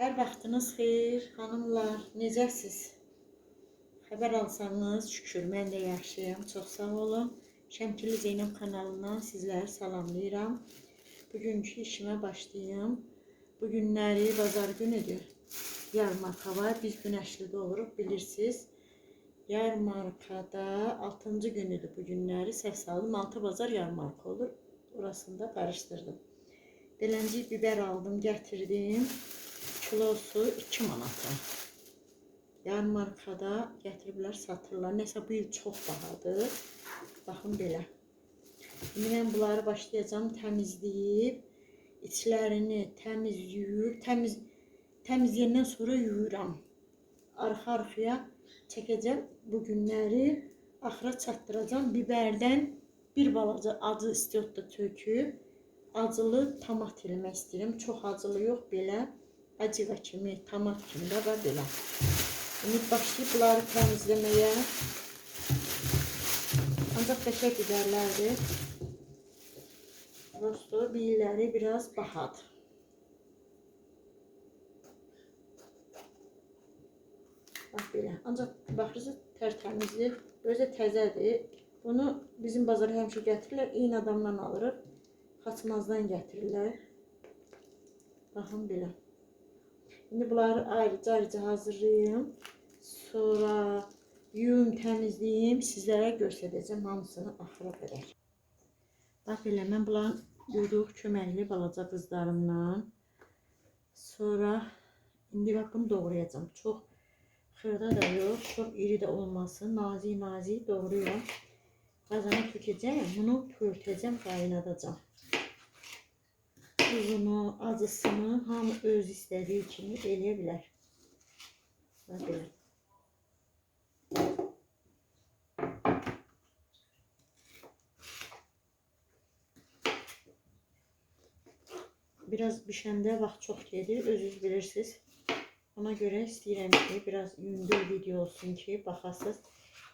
Hər vaxtınız xeyir, xanımlar, necəsiz? Xəbər alsanız, şükür, mən də yaxşıyam, çox sağ olun. Şəmkirli Zeynəb kanalından sizləri salamlayıram. Bugünkü işimə başlayım. Bu günləri bazar günüdür. Yarmarka var, biz günəşlidə oluruq, bilirsiniz. Yarmarkada 6-cı günüdür bu günləri. Səhv saldım, 6 bazar yarmarka olur. Orasında qarışdırdım. Beləncə biber aldım, gətirdim. Kilosu 2 manata. Yarmarkada gətiriblər, satırlar. Nəsə bu il çox bahadır. Baxın belə. İndi mən bunları başlayacağım təmizləyib, içlərini təmiz yuyub, təmiz təmizləyəndən sonra yuyuram. Arxa-arxaya çəkəcəm bu günləri, axıra çatdıracağam. Biberdən bir balaca acı istiotda töküb, acılı tomat eləmək istəyirəm. Çox acılı yox, belə acıva kimi, tomat kimi də var belə. İndi başlayıb bunları təmizləməyə. Ancaq qəşəng biberlərdir. Prosto biriləri biraz bahadır. Bax belə. Ancaq baxırsınız tərtəmizdir. Özü də təzədir. Bunu bizim bazara həmişə gətirirlər. Eyni adamdan alırıq. Xaçmazdan gətirirlər. Baxın belə. İndi bunları ayrıca-ayrıca hazırlayım. Sonra yuyum, təmizləyim. Sizlərə göstərəcəm hamısını axıra qədər. Bax belə mən bunların yuyduğu köməkli balaca qızlarımdan. Sonra indi bax bunu doğrayacağım. Çox xırda da yox, çox iri də olmasın. Nazik-nazik doğrayıram. Qazana tökəcəm, bunu pörtəcəm, qaynadacağam. Tuzunu, acısını hamı öz istədiyi kimi eləyə bilər. Bax. Biraz bişəndə vaxt çox gedir, özünüz bilirsiniz. Ona görə istəyirəm ki, biraz yüngül video olsun ki, baxasız.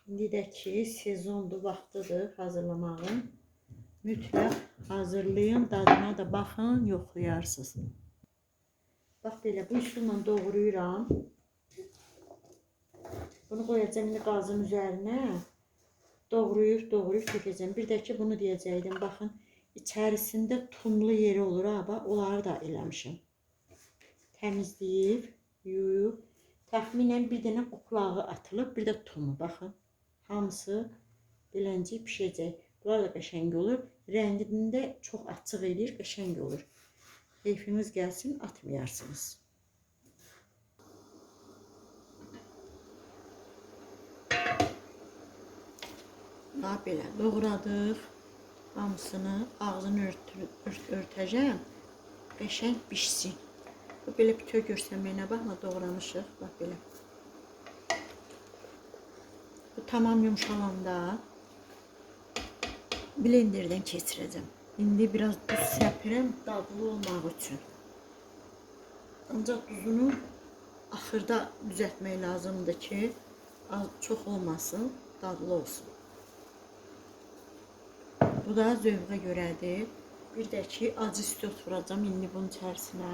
İndi də ki, sezondur, vaxtıdır hazırlamağın. Mütləq hazırlayın, dadına da baxın, yoxlayarsınız. Bax belə, bu üsulla doğrayıram. Bunu qoyacağım indi qazın üzərinə. Doğrayıb, doğrayıb tökəcəm. Bir də ki, bunu deyəcəkdim. Baxın, içərisində tumlu yeri olur ha, bax, onları da eləmişim. Təmizləyib, yuyub, təxminən bir dənə oklağı atılıb, bir də tumu, baxın. Hamısı beləcə pişəcək. Bunlar da qəşəng olur. Rəngində çox açıq eləyir, qəşəng olur. Keyfiniz gəlsin, atmayarsınız. Bax belə doğradıq. Hamısını ağzını örtür, ört, örtəcəm. Qəşəng bişsin. Belə bütöv görsənməyinə baxma doğramışıq. Bax belə. Bu tamam yumşalanda blenderdən keçirəcəm. İndi biraz duz səpirəm dadlı olmaq üçün. Ancaq duzunu axırda düzəltmək lazımdır ki, az çox olmasın, dadlı olsun. Bu da zövqə görədir. Bir də ki, acı istiot vuracam indi bunun içərisinə.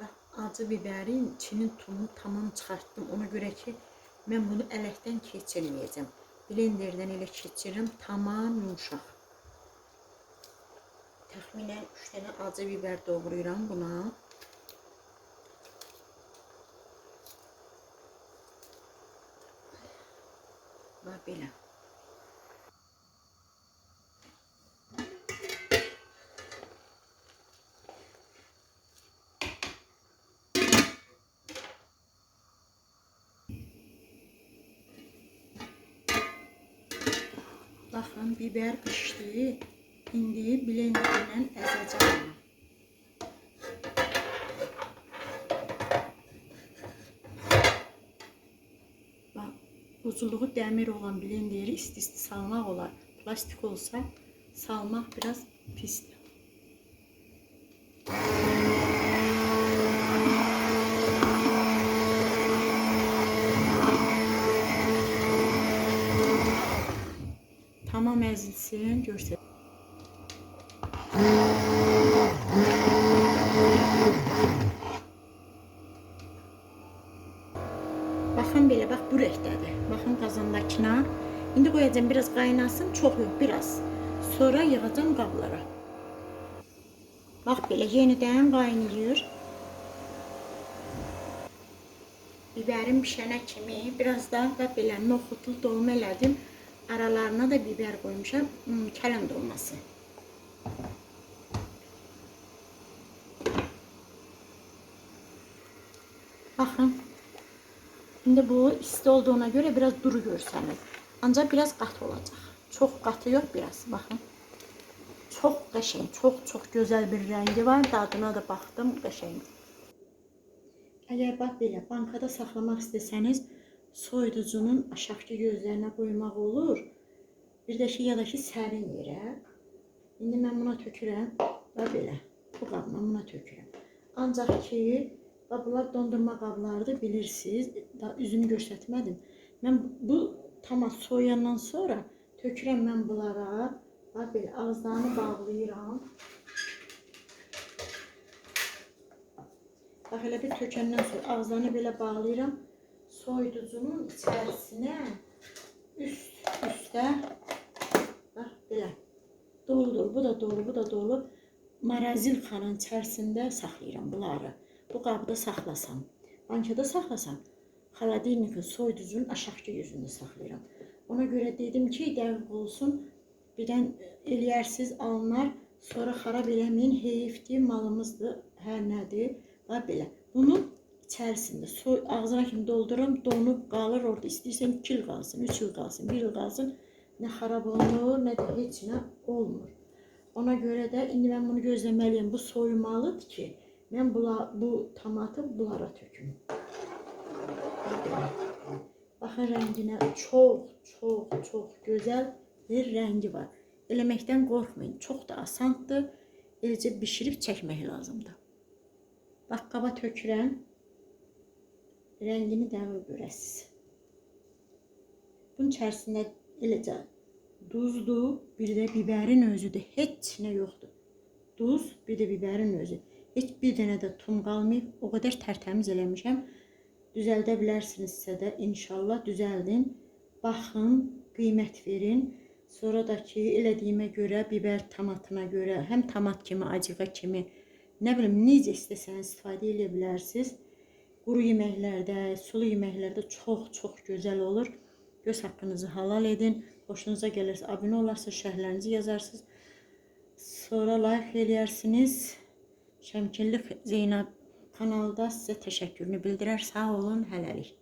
Bax, acı bibərin içinin tumunu tamam çıxartdım. Ona görə ki, mən bunu ələkdən keçirməyəcəm. Blenderdən elə keçirirəm, tamam yumşaq. Təxminən 3 dənə acı biber doğrayıram buna. Bax belə. Baxın, biber pişdi. İndi blenderlə əzəcəm. Bax, Bozuluğu dəmir olan blenderi isti-isti salmaq olar. Plastik olsa salmaq biraz pisdir. hemen göster. Bakın belə, bax bu rəngdədir. Baxın qazandakına. İndi qoyacağım biraz qaynasın, çox yox, biraz. Sonra yığacağım qablara. Bax belə yenidən qaynayır. Biberim bişənə kimi biraz da, da belə noxudlu dolma elədim. Aralarına da biber qoymuşam, hmm, kələm dolması. Baxın. İndi bu isti olduğuna göre biraz duru görsənir. Ancaq biraz qat olacaq. Çox qatı yox, biraz. Baxın. Çox qəşəng, çox çox gözəl bir rəngi var. Dadına da baxdım, qəşəng. Əgər bax belə bankada saxlamaq istəsəniz, soyuducunun aşağıki gözlərinə qoymaq olur. Bir də ki, ya da ki sərin yerə. İndi mən buna tökürəm və belə bu qabla buna tökürəm. Ancaq ki, bax bunlar dondurma qablarıdır, bilirsiniz. Da üzünü göstərmədim. Mən bu tamam soyandan sonra tökürəm mən bunlara. Bax belə ağızlarını bağlayıram. Bax elə bir tökəndən sonra ağızlarını belə bağlayıram. Soyuducunun içərisinə üst üstə bax belə dolu dolu, bu da dolu, bu da dolu. Marazilxanın içərisində saxlayıram bunları. Bu qabda saxlasam, bankada saxlasam, xaladilnikin soyuducunun aşağıki yüzündə saxlayıram. Ona görə dedim ki, dəqiq olsun. Birdən eləyərsiz alınlar, sonra xarab eləməyin, heyifdir, malımızdır, hər nədir. Və belə. Bunun içərisində soy ağzına kimi doldururam, donub qalır orada. İstəyirsən 2 il qalsın, 3 il qalsın, 1 il qalsın. Nə xarab olmur, nə də heç nə olmur. Ona görə də indi mən bunu gözləməliyəm. Bu soyumalıdır ki, mən bula, bu tomatı bunlara töküm. Baxın rənginə çox, çox, çox gözəl bir rəngi var. Eləməkdən qorxmayın. Çox da asandır. Eləcə bişirib çəkmək lazımdır. Bax qaba tökürəm. Rəngini dəmir görəsiz. Bunun içərisində eləcə duzdur, bir də bibərin özüdür. Heç nə yoxdur. Duz, bir də bibərin özü. Heç bir dənə də tum qalmayıb. O qədər tərtəmiz eləmişəm. Düzəldə bilərsinizsə də inşallah düzəldin. Baxın, qiymət verin. Sonra da ki, elədiyimə görə, biber tomatına görə, həm tomat kimi, acığa kimi, nə bilim, necə istəsəniz istifadə edə bilərsiniz. Quru yeməklərdə, sulu yeməklərdə çox-çox gözəl olur. Göz haqqınızı halal edin. Xoşunuza gəlirsə abunə olarsınız, şərhlərinizi yazarsınız. Sonra like eləyərsiniz. Şəmkinli Zeynəb kanalda sizə təşəkkürünü bildirər. Sağ olun, hələlik.